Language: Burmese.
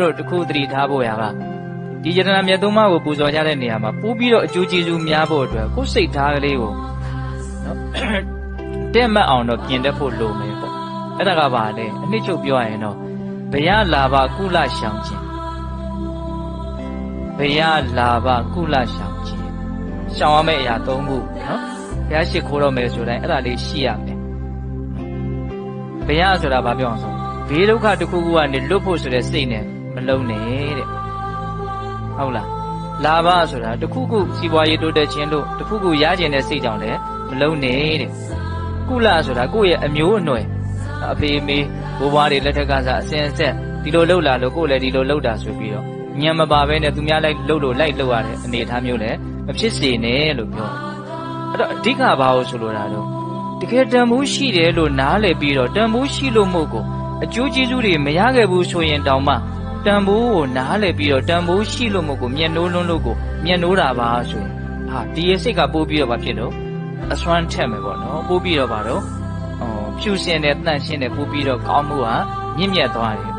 တို့တစ်ခုသတိထားဖို့ရပါဒီယတနာမြတ်သုံးပါးကိုပူဇော်ကြတဲ့နေရာမှာပို့ပြီးတော့အကျိုးကျေးဇူးများဖို့အတွက်ကိုယ်စိတ်ထားကလေးကိုနော်တဲ့မှတ်အောင်တော့ပြင်တတ်ဖို့လိုမယ်ပေါ့အဲ့ဒါကပါလေအနှစ်ချုပ်ပြောရရင်တော့ဘယလာဘကုလရှောင်ခြင်းဘယလာဘကုလရှောင်ခြင်းရှောင်ရမယ့်အရာ၃ခုနော်ဘုရားရှိခိုးတော့မယ်ဆိုတိုင်းအဲ့ဒါလေးရှိရမယ်ဘယဆိုတာဘာပြောအောင်ဆိုဘေးဒုက္ခတစ်ခုခုကနေလွတ်ဖို့ဆိုတဲ့စိတ်နဲ့ မလုံးနဲ့တဲ့ဟုတ်လားလာဘဆိုတာတစ်ခုခုစီးပွားရေးတိုးတက်ခြင်းလို့တစ်ခုခုရကျင်တဲ့စိတ်ကြောင့်လည်းမလုံးနဲ့တဲ့ကုလဆိုတာကိုယ့်ရဲ့အမျိုးအနွယ်အဖေအမေဘိုးဘွားတွေလက်ထက်ကစားအစဉ်အဆက်ဒီလိုလှုပ်လာလို့ကိုယ်လည်းဒီလိုလှုပ်တာဆိုပြီးတော့ညံမပါဘဲနဲ့သူများလိုက်လှုပ်လို့လိုက်လှုပ်ရတဲ့အနေအထားမျိုးလည်းမဖြစ်စေနဲ့လို့ပြောတယ်အဲ့တော့အဓိကဘာလို့ဆိုလိုတာတော့တကယ်တန်ဖိုးရှိတယ်လို့နားလည်ပြီးတော့တန်ဖိုးရှိလို့မို့ကိုအကျိုးကျေးဇူးတွေမရခဲ့ဘူးဆိုရင်တောင်မှ တန်ဖိုးကိုနားလည်ပြီးတော့တန်ဖိုးရှိလို့မို့ကိုမျက်နှိုးလွန်းလို့ကိုမျက်နှိုးတာပါဆိုရင်ဟာဒီရဲ့စိတ်ကပိုးပြီးတော့ဘာဖြစ်လို့အစွမ်းထက်မယ်ပေါ့နော်ပို့ပြီးတော့ပါတော့ဟောဖြူစင်တဲ့တန့်ရှင်းတဲ့ပို့ပြီးတော့ကောင်းမှုဟာမြင့်မြတ်သွားတယ်